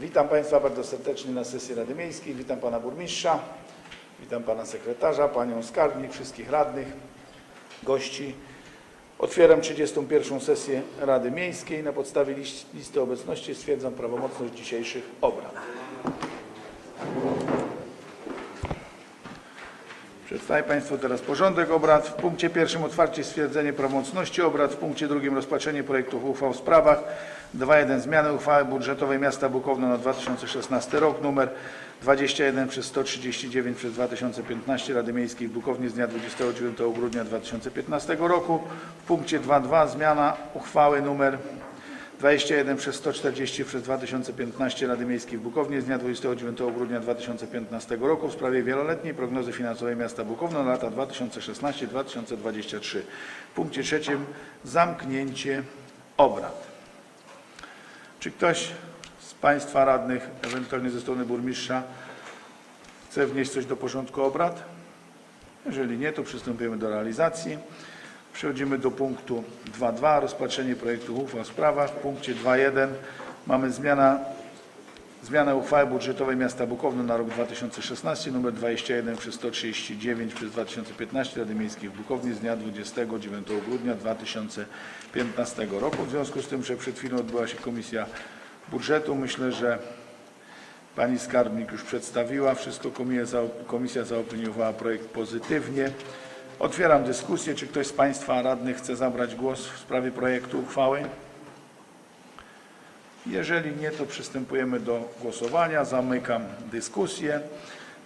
Witam Państwa bardzo serdecznie na sesji Rady Miejskiej. Witam Pana Burmistrza, witam Pana Sekretarza, Panią Skarbnik, wszystkich radnych, gości. Otwieram 31. sesję Rady Miejskiej. Na podstawie liś- listy obecności stwierdzam prawomocność dzisiejszych obrad. Przedstawię Państwu teraz porządek obrad. W punkcie pierwszym otwarcie stwierdzenie prawomocności obrad. W punkcie drugim rozpatrzenie projektów uchwał w sprawach. 2.1 Zmiany uchwały budżetowej miasta Bukowno na 2016 rok numer 21 przez 139 przez 2015 Rady Miejskiej w Bukownie z dnia 29 grudnia 2015 roku. W punkcie 2.2 Zmiana uchwały numer 21 przez 140 przez 2015 Rady Miejskiej w Bukownie z dnia 29 grudnia 2015 roku w sprawie wieloletniej prognozy finansowej miasta Bukowno na lata 2016-2023. W punkcie trzecim zamknięcie obrad. Czy ktoś z Państwa radnych, ewentualnie ze strony burmistrza, chce wnieść coś do porządku obrad? Jeżeli nie, to przystępujemy do realizacji. Przechodzimy do punktu 2.2. Rozpatrzenie projektu uchwał w sprawach. W punkcie 2.1 mamy zmiana, zmianę uchwały budżetowej miasta Bukowno na rok 2016 nr 21 przez 139 przez 2015 Rady Miejskiej w Bukowni z dnia 29 grudnia 2015 roku. W związku z tym, że przed chwilą odbyła się komisja budżetu, myślę, że Pani skarbnik już przedstawiła wszystko. Komisja, komisja zaopiniowała projekt pozytywnie. Otwieram dyskusję. Czy ktoś z Państwa radnych chce zabrać głos w sprawie projektu uchwały? Jeżeli nie, to przystępujemy do głosowania. Zamykam dyskusję.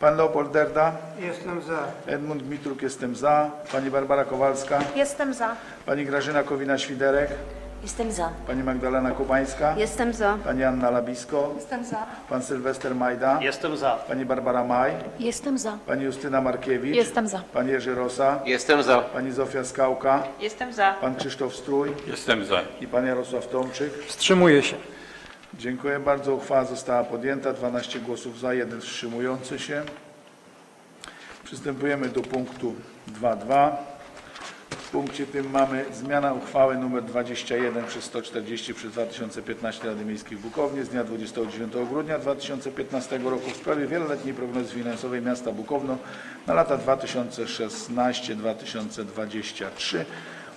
Pan Leopold Derda, Jestem za. Edmund Gmitruk, jestem za. Pani Barbara Kowalska, Jestem za. Pani Grażyna Kowina-Świderek, Jestem za. Pani Magdalena Kubańska, Jestem za. Pani Anna Labisko, Jestem za. Pan Sylwester Majda, Jestem za. Pani Barbara Maj, Jestem za. Pani Justyna Markiewicz, Jestem za. Pan Jerzy Rosa, Jestem za. Pani Zofia Skałka, Jestem za. Pan Krzysztof Strój Jestem za. i Pan Jarosław Tomczyk. Wstrzymuję się. Dziękuję bardzo. Uchwała została podjęta. 12 głosów za, jeden wstrzymujący się. Przystępujemy do punktu 2.2. Punkcie tym mamy zmiana uchwały nr 21 przez 140 przez 2015 Rady Miejskiej w Bukownie z dnia 29 grudnia 2015 roku w sprawie wieloletniej prognozy finansowej miasta Bukowno na lata 2016-2023.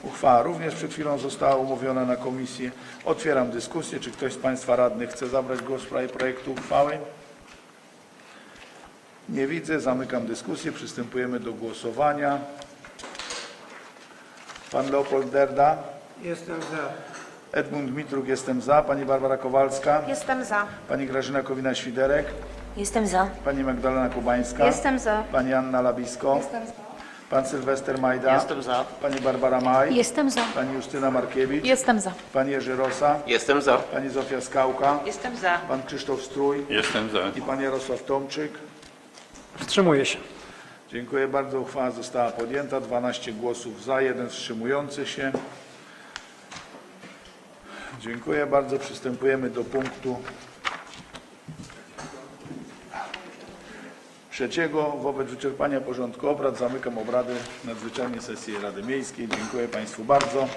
Uchwała również przed chwilą została umówiona na komisję. Otwieram dyskusję. Czy ktoś z Państwa radnych chce zabrać głos w sprawie projektu uchwały? Nie widzę. Zamykam dyskusję. Przystępujemy do głosowania. Pan Leopold Derda. Jestem za. Edmund Dmitruk, jestem za. Pani Barbara Kowalska. Jestem za. Pani Grażyna Kowina-Świderek. Jestem za. Pani Magdalena Kubańska. Jestem za. Pani Anna Labisko. Jestem za. Pan Sylwester Majda. Jestem za. Pani Barbara Maj. Jestem za. Pani Justyna Markiewicz. Jestem za. Pan Jerzy Rosa. Jestem za. Pani Zofia Skałka. Jestem za. Pan Krzysztof Strój Jestem za. i Pan Jarosław Tomczyk. Wstrzymuję się. Dziękuję bardzo. Uchwała została podjęta. 12 głosów za, jeden wstrzymujący się. Dziękuję bardzo. Przystępujemy do punktu trzeciego. Wobec wyczerpania porządku obrad zamykam obrady nadzwyczajnej sesji Rady Miejskiej. Dziękuję Państwu bardzo.